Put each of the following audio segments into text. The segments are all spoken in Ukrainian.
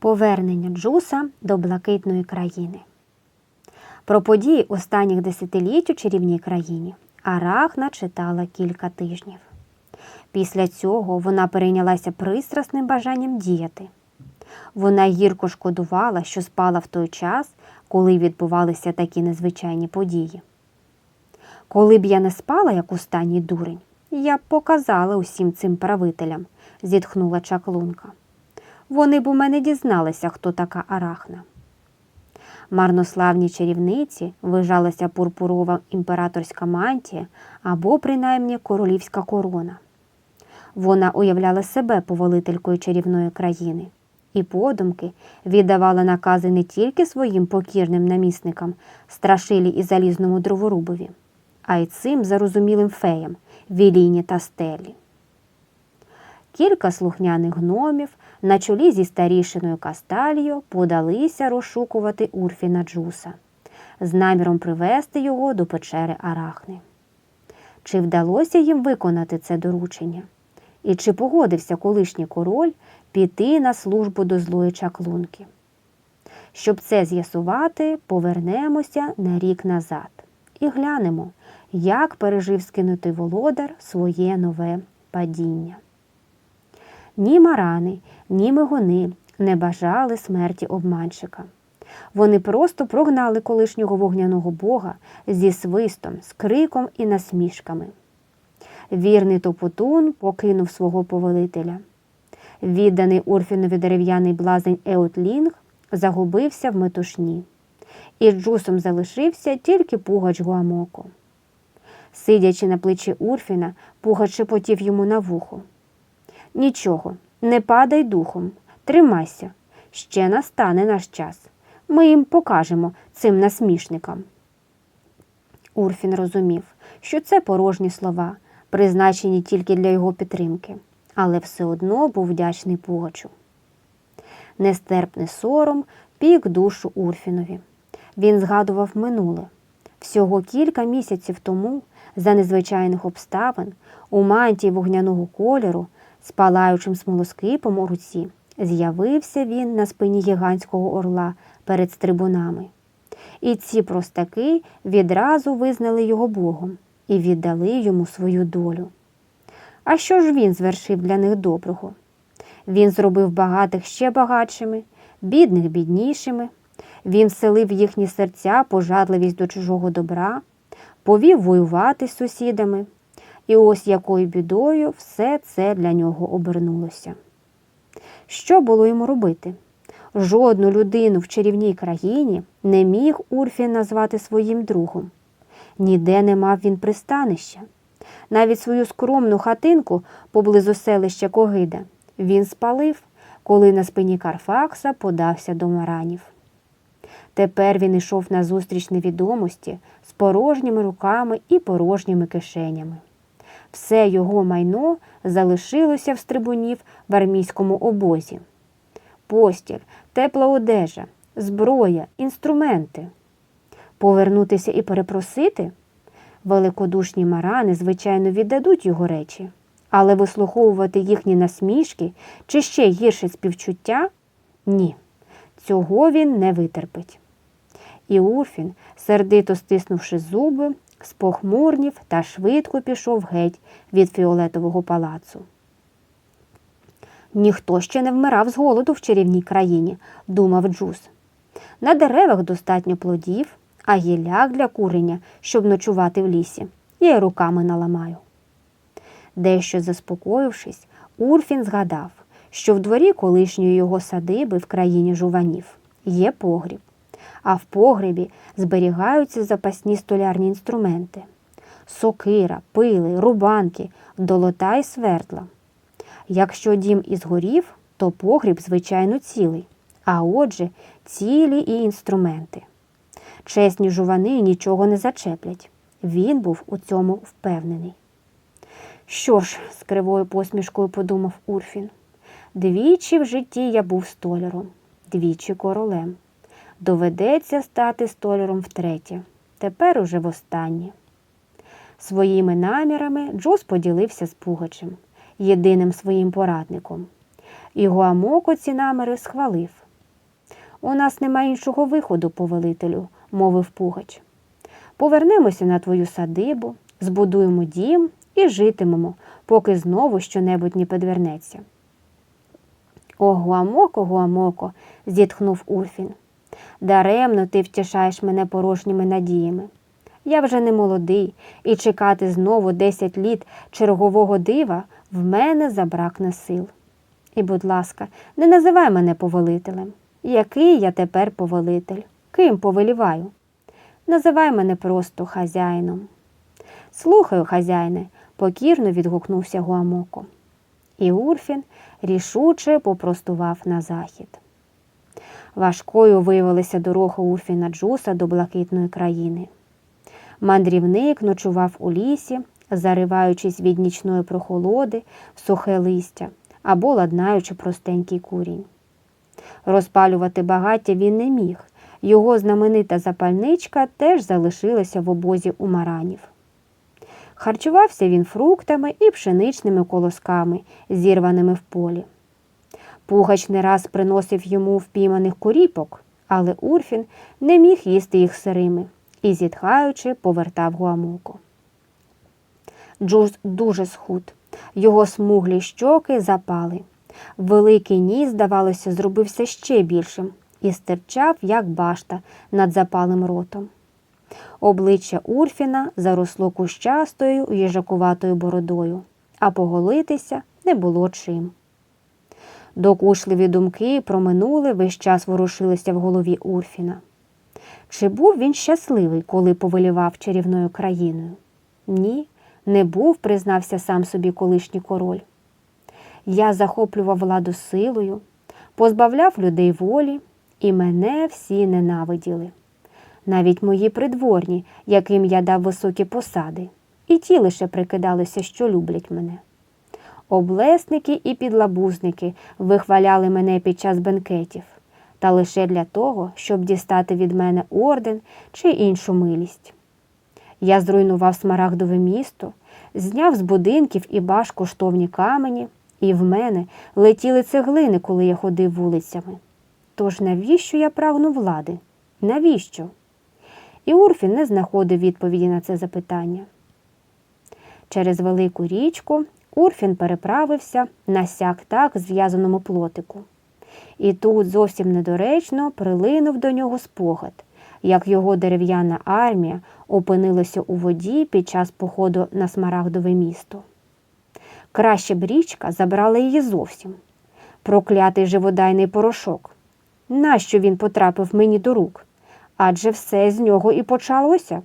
Повернення Джуса до блакитної країни. Про події останніх десятиліть у чарівній країні Арахна читала кілька тижнів. Після цього вона перейнялася пристрасним бажанням діяти. Вона гірко шкодувала, що спала в той час, коли відбувалися такі незвичайні події. Коли б я не спала, як останній дурень, я б показала усім цим правителям, зітхнула чаклунка. Вони б у мене дізналися, хто така арахна. Марнославній чарівниці вижалася пурпурова імператорська мантія або принаймні королівська корона. Вона уявляла себе повелителькою чарівної країни і подумки віддавала накази не тільки своїм покірним намісникам, страшилі і залізному дроворубові, а й цим зарозумілим феям Віліні та Стелі. Кілька слухняних гномів на чолі зі старішиною Касталіо подалися розшукувати Урфіна Джуса з наміром привести його до печери Арахни. Чи вдалося їм виконати це доручення? І чи погодився колишній король піти на службу до злої чаклунки? Щоб це з'ясувати, повернемося на рік назад і глянемо, як пережив скинутий володар своє нове падіння. Ні марани, ні мигуни не бажали смерті обманщика. Вони просто прогнали колишнього вогняного бога зі свистом, з криком і насмішками. Вірний топотун покинув свого повелителя. Відданий Урфінові дерев'яний блазень Еутлінг загубився в метушні, і джусом залишився тільки пугач Гуамоко. Сидячи на плечі Урфіна, пугач шепотів йому на вухо. Нічого, не падай духом, тримайся. Ще настане наш час. Ми їм покажемо цим насмішникам. Урфін розумів, що це порожні слова, призначені тільки для його підтримки, але все одно був вдячний Пугачу. Нестерпний сором пік душу Урфінові. Він згадував минуле. Всього кілька місяців тому, за незвичайних обставин, у мантії вогняного кольору з палаючим смолоскипом у руці з'явився він на спині гігантського орла перед стрибунами. І ці простаки відразу визнали його Богом і віддали йому свою долю. А що ж він звершив для них доброго? Він зробив багатих ще багатшими, бідних біднішими. Він вселив в їхні серця пожадливість до чужого добра, повів воювати з сусідами, і ось якою бідою все це для нього обернулося. Що було йому робити? Жодну людину в чарівній країні не міг Урфін назвати своїм другом. Ніде не мав він пристанища. Навіть свою скромну хатинку поблизу селища Когида він спалив, коли на спині Карфакса подався до маранів. Тепер він йшов на зустріч невідомості з порожніми руками і порожніми кишенями. Все його майно залишилося в стрибунів в армійському обозі. Постіль, тепла одежа, зброя, інструменти. Повернутися і перепросити? Великодушні марани, звичайно, віддадуть його речі, але вислуховувати їхні насмішки чи ще гірше співчуття ні, цього він не витерпить. І Урфін, сердито стиснувши зуби, спохмурнів та швидко пішов геть від фіолетового палацу. Ніхто ще не вмирав з голоду в чарівній країні, думав Джус. На деревах достатньо плодів, а гілляк для курення, щоб ночувати в лісі, я й руками наламаю. Дещо заспокоївшись, Урфін згадав, що в дворі колишньої його садиби в країні жуванів є погріб, а в погребі зберігаються запасні столярні інструменти сокира, пили, рубанки, долота й свердла. Якщо дім і згорів, то погріб, звичайно, цілий, а отже, цілі і інструменти. Чесні жувани нічого не зачеплять. Він був у цьому впевнений. Що ж, з кривою посмішкою подумав Урфін, двічі в житті я був столяром, двічі королем. Доведеться стати столяром втретє, тепер уже востаннє. Своїми намірами Джос поділився з Пугачем, єдиним своїм порадником. І Гуамоко ці наміри схвалив У нас нема іншого виходу, повелителю, мовив Пугач. Повернемося на твою садибу, збудуємо дім і житимемо, поки знову щонебудь не підвернеться. О, Гуамоко, Гуамоко, зітхнув Урфін. Даремно ти втішаєш мене порожніми надіями. Я вже не молодий, і чекати знову десять літ чергового дива в мене забракне сил. І, будь ласка, не називай мене повелителем. Який я тепер повелитель? Ким повеліваю? Називай мене просто хазяїном. Слухаю, хазяїне, покірно відгукнувся Гуамоко. І Урфін рішуче попростував на захід. Важкою виявилася дорога Урфіна Джуса до блакитної країни. Мандрівник ночував у лісі, зариваючись від нічної прохолоди в сухе листя або ладнаючи простенький курінь. Розпалювати багаття він не міг, його знаменита запальничка теж залишилася в обозі у маранів. Харчувався він фруктами і пшеничними колосками, зірваними в полі. Пугач не раз приносив йому впійманих куріпок, але Урфін не міг їсти їх сирими і, зітхаючи, повертав гуамоку. Джуз дуже схуд, його смуглі щоки запали. Великий ніс, здавалося, зробився ще більшим і стирчав, як башта, над запалим ротом. Обличчя Урфіна заросло кущастою їжакуватою бородою, а поголитися не було чим. Докушливі думки про минуле весь час ворушилися в голові Урфіна. Чи був він щасливий, коли повелівав чарівною країною? Ні, не був, признався сам собі колишній король. Я захоплював владу силою, позбавляв людей волі, і мене всі ненавиділи. Навіть мої придворні, яким я дав високі посади, і ті лише прикидалися, що люблять мене. Облесники і підлабузники вихваляли мене під час бенкетів, та лише для того, щоб дістати від мене орден чи іншу милість. Я зруйнував смарагдове місто, зняв з будинків і баш коштовні камені, і в мене летіли цеглини, коли я ходив вулицями. Тож навіщо я прагну влади? Навіщо? І Урфін не знаходив відповіді на це запитання. Через велику річку Урфін переправився на сяк так зв'язаному плотику. І тут зовсім недоречно прилинув до нього спогад, як його дерев'яна армія опинилася у воді під час походу на Смарагдове місто. Краще б річка забрала її зовсім. Проклятий живодайний порошок. Нащо він потрапив мені до рук? Адже все з нього і почалося.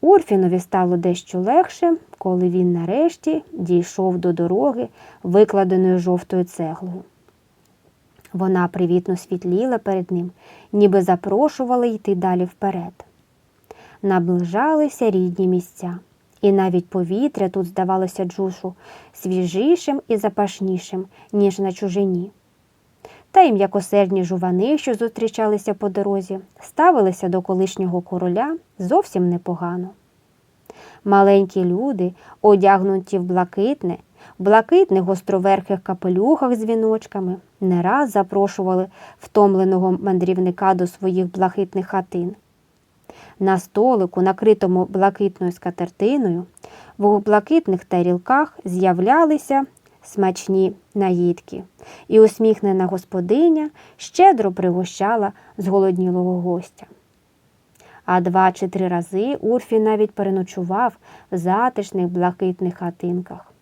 Урфінові стало дещо легше, коли він нарешті дійшов до дороги, викладеної жовтою цеглою. Вона привітно світліла перед ним, ніби запрошувала йти далі вперед. Наближалися рідні місця, і навіть повітря тут здавалося Джушу свіжішим і запашнішим, ніж на чужині. Та й м'якосердні жувани, що зустрічалися по дорозі, ставилися до колишнього короля зовсім непогано. Маленькі люди, одягнуті в блакитне, блакитних гостроверхих капелюхах з віночками, не раз запрошували втомленого мандрівника до своїх блакитних хатин. На столику, накритому блакитною скатертиною, в блакитних тарілках з'являлися смачні наїдки, і усміхнена господиня щедро пригощала зголоднілого гостя. А два чи три рази Урфі навіть переночував в затишних блакитних хатинках.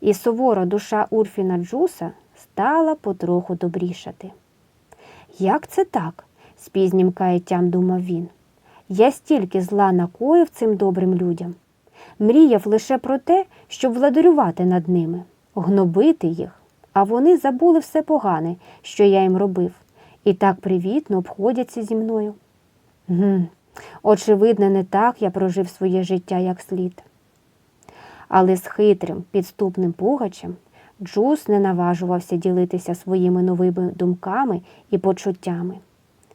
І сувора душа Урфіна Джуса стала потроху добрішати. Як це так? з пізнім каяттям думав він. Я стільки зла накоїв цим добрим людям. Мріяв лише про те, щоб владарювати над ними, гнобити їх, а вони забули все погане, що я їм робив, і так привітно обходяться зі мною. Гм, Очевидно, не так я прожив своє життя як слід. Але з хитрим, підступним пугачем Джус не наважувався ділитися своїми новими думками і почуттями,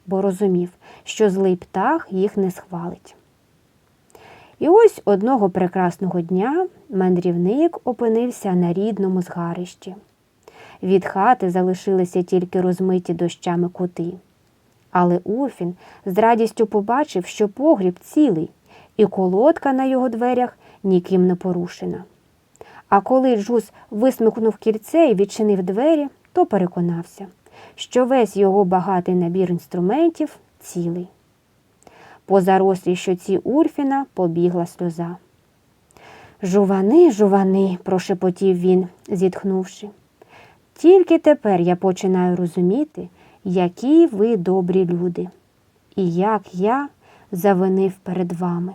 бо розумів, що злий птах їх не схвалить. І ось одного прекрасного дня мандрівник опинився на рідному згарищі. Від хати залишилися тільки розмиті дощами кути. Але Урфін з радістю побачив, що погріб цілий, і колодка на його дверях ніким не порушена. А коли Джус висмикнув кільце і відчинив двері, то переконався, що весь його багатий набір інструментів цілий. По зарослій щоці Урфіна побігла сльоза. Жувани, жувани, прошепотів він, зітхнувши. Тільки тепер я починаю розуміти, які ви добрі люди, і як я завинив перед вами.